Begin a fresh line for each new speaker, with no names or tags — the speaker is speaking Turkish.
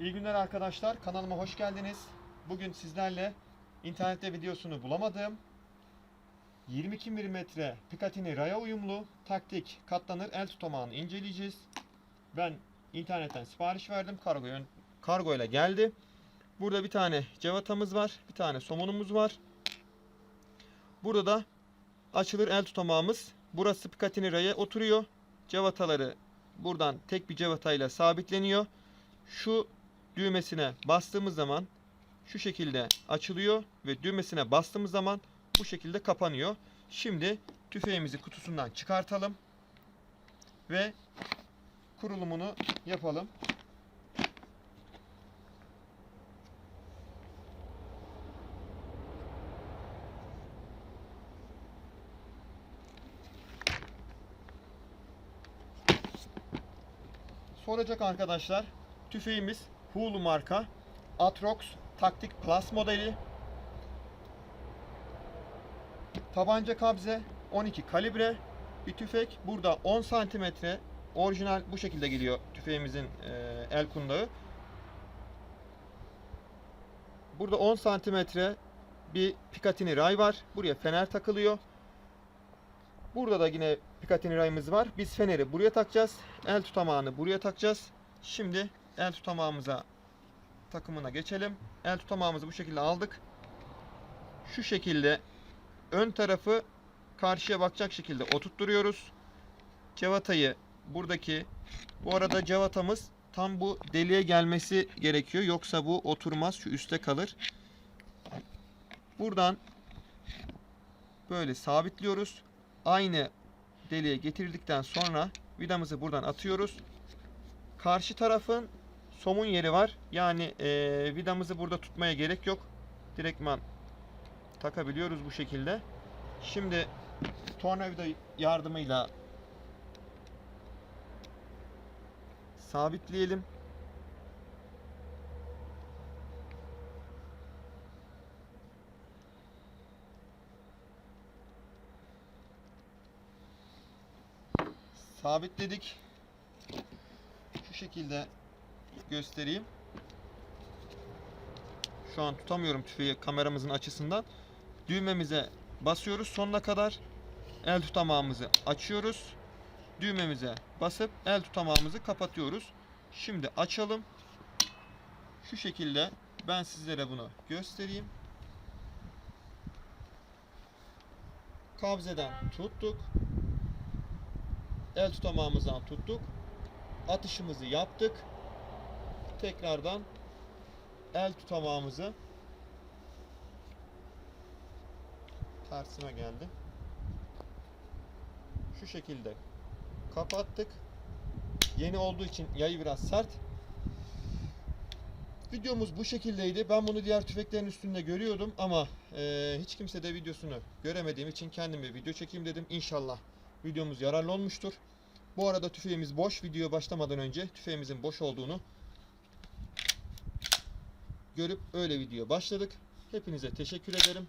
İyi günler arkadaşlar. Kanalıma hoş geldiniz. Bugün sizlerle internette videosunu bulamadığım 22 mm Picatinny raya uyumlu taktik katlanır el tutamağını inceleyeceğiz. Ben internetten sipariş verdim. Kargo, kargo ile geldi. Burada bir tane cevatamız var. Bir tane somonumuz var. Burada da açılır el tutamağımız. Burası Picatinny raya oturuyor. Cevataları buradan tek bir cevatayla sabitleniyor. Şu düğmesine bastığımız zaman şu şekilde açılıyor ve düğmesine bastığımız zaman bu şekilde kapanıyor. Şimdi tüfeğimizi kutusundan çıkartalım ve kurulumunu yapalım. Soracak arkadaşlar. Tüfeğimiz Hulu marka Atrox Taktik Plus modeli. Tabanca kabze 12 kalibre bir tüfek. Burada 10 santimetre orijinal bu şekilde geliyor tüfeğimizin e, el kundağı. Burada 10 santimetre bir Picatinny ray var. Buraya fener takılıyor. Burada da yine Picatinny rayımız var. Biz feneri buraya takacağız. El tutamağını buraya takacağız. Şimdi el tutamağımıza takımına geçelim. El tutamağımızı bu şekilde aldık. Şu şekilde ön tarafı karşıya bakacak şekilde oturtturuyoruz. Cevatayı buradaki bu arada cevatamız tam bu deliğe gelmesi gerekiyor. Yoksa bu oturmaz. Şu üstte kalır. Buradan böyle sabitliyoruz. Aynı deliğe getirdikten sonra vidamızı buradan atıyoruz. Karşı tarafın somun yeri var. Yani eee, vidamızı burada tutmaya gerek yok. Direktman takabiliyoruz bu şekilde. Şimdi tornavida yardımıyla sabitleyelim. Sabitledik. Şu şekilde göstereyim. Şu an tutamıyorum tüfeği kameramızın açısından. Düğmemize basıyoruz sonuna kadar. El tutamağımızı açıyoruz. Düğmemize basıp el tutamağımızı kapatıyoruz. Şimdi açalım. Şu şekilde ben sizlere bunu göstereyim. Kabzeden tuttuk. El tutamağımızdan tuttuk. Atışımızı yaptık. Tekrardan el tutamağımızı tersine geldi. Şu şekilde kapattık. Yeni olduğu için yayı biraz sert. Videomuz bu şekildeydi. Ben bunu diğer tüfeklerin üstünde görüyordum ama eee, hiç kimse de videosunu göremediğim için kendim bir video çekeyim dedim. İnşallah videomuz yararlı olmuştur. Bu arada tüfeğimiz boş. Video başlamadan önce tüfeğimizin boş olduğunu görüp öyle video başladık. Hepinize teşekkür ederim.